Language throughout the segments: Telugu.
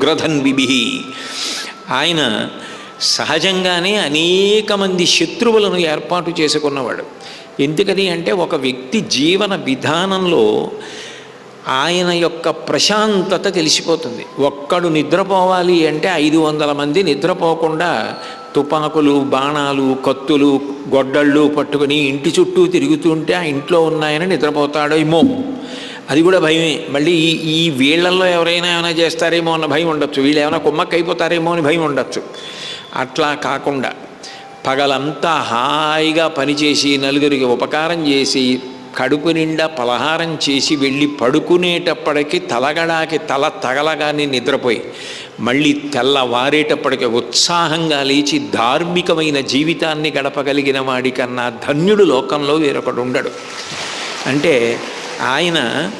ఉగ్రధన్విభి ఆయన సహజంగానే అనేక మంది శత్రువులను ఏర్పాటు చేసుకున్నవాడు. ఎందుకని అంటే ఒక వ్యక్తి జీవన విధానంలో ఆయన యొక్క ప్రశాంతత తెలిసిపోతుంది. ఒక్కడు నిద్రపోవాలి అంటే ఐదు వందల మంది నిద్రపోకుండా తుపాకులు బాణాలు కత్తులు గొడ్డళ్ళు పట్టుకుని ఇంటి చుట్టూ తిరుగుతుంటే ఆ ఇంట్లో ఉన్నాయని నిద్రపోతాడేమో. అది కూడా భయమే. మళ్ళీ ఈ ఈ వీళ్ళల్లో ఎవరైనా ఏమైనా చేస్తారేమో అన్న భయం ఉండొచ్చు. వీళ్ళు ఏమైనా కుమ్మక్క అయిపోతారేమో అని భయం ఉండొచ్చు. అట్లా కాకుండా పగలంతా హాయిగా పనిచేసి నలుగురికి ఉపకారం చేసి కడుపు నిండా పలహారం చేసి వెళ్ళి పడుకునేటప్పటికి తలగడాకి తల తగలగానే నిద్రపోయి మళ్ళీ తెల్లవారేటప్పటికి ఉత్సాహంగా లేచి ధార్మికమైన జీవితాన్ని గడపగలిగిన వాడికన్నా ధన్యుడు లోకంలో వేరొకడు ఉండడు. అంటే ఆయన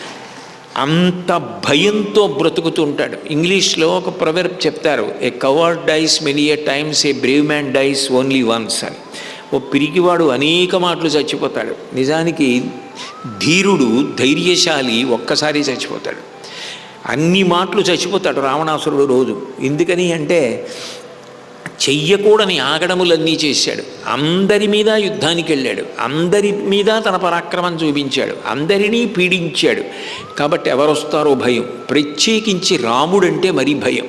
అంత భయంతో బ్రతుకుతుంటాడు ఇంగ్లీష్లో ఒక ప్రొవెర్బ్ చెప్తారు a coward dies many a times a brave man dies only once అని. ఓ పిరికివాడు అనేక మాటలు చచ్చిపోతాడు. నిజానికి ధీరుడు ధైర్యశాలి ఒక్కసారి చచ్చిపోతాడు. అన్ని మాటలు చచ్చిపోతాడు రావణాసురుడు రోజు. ఎందుకని అంటే చెయ్యకూడని ఆగడములన్నీ చేశాడు. అందరి మీద యుద్ధానికి వెళ్ళాడు. అందరి మీద తన పరాక్రమం చూపించాడు. అందరినీ పీడించాడు. కాబట్టి ఎవరొస్తారో భయం. ప్రత్యేకించి రాముడంటే మరీ భయం.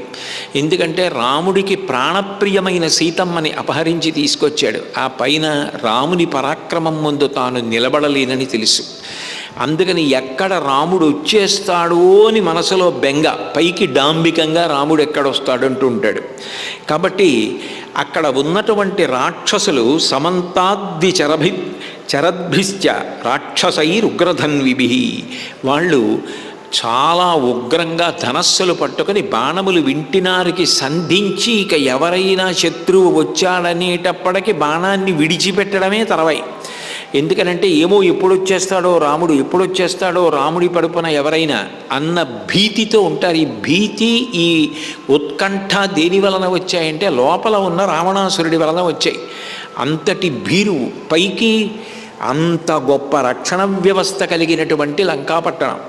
ఎందుకంటే రాముడికి ప్రాణప్రియమైన సీతమ్మని అపహరించి తీసుకొచ్చాడు. ఆ పైన రాముని పరాక్రమం ముందు తాను నిలబడలేనని తెలుసు. అందుకని ఎక్కడ రాముడు వచ్చేస్తాడో అని మనసులో బెంగ. పైకి డాంబికంగా రాముడు ఎక్కడొస్తాడంటూ ఉంటాడు కాబట్టి అక్కడ ఉన్నటువంటి రాక్షసులు సమంతాద్ది చరభి చరద్భిశ్చ రాక్షసైరుగ్రధన్విభి వాళ్ళు చాలా ఉగ్రంగా ధనస్సులు పట్టుకొని బాణములు వింటినారికి సంధించి ఇక ఎవరైనా శత్రువు వచ్చాడనేటప్పటికి బాణాన్ని విడిచిపెట్టడమే తర్వాయి ఎందుకనంటే ఏమో ఎప్పుడు వచ్చేస్తాడో రాముడు ఎప్పుడు వచ్చేస్తాడో రాముడి పడుపున ఎవరైనా అన్న భీతితో ఉంటారు. ఈ భీతి ఈ ఉత్కంఠ దేని వలన వచ్చాయంటే లోపల ఉన్న రావణాసురుడి వలన వచ్చాయి. అంతటి భీరు పైకి అంత గొప్ప రక్షణ వ్యవస్థ కలిగినటువంటి లంకాపట్టణం.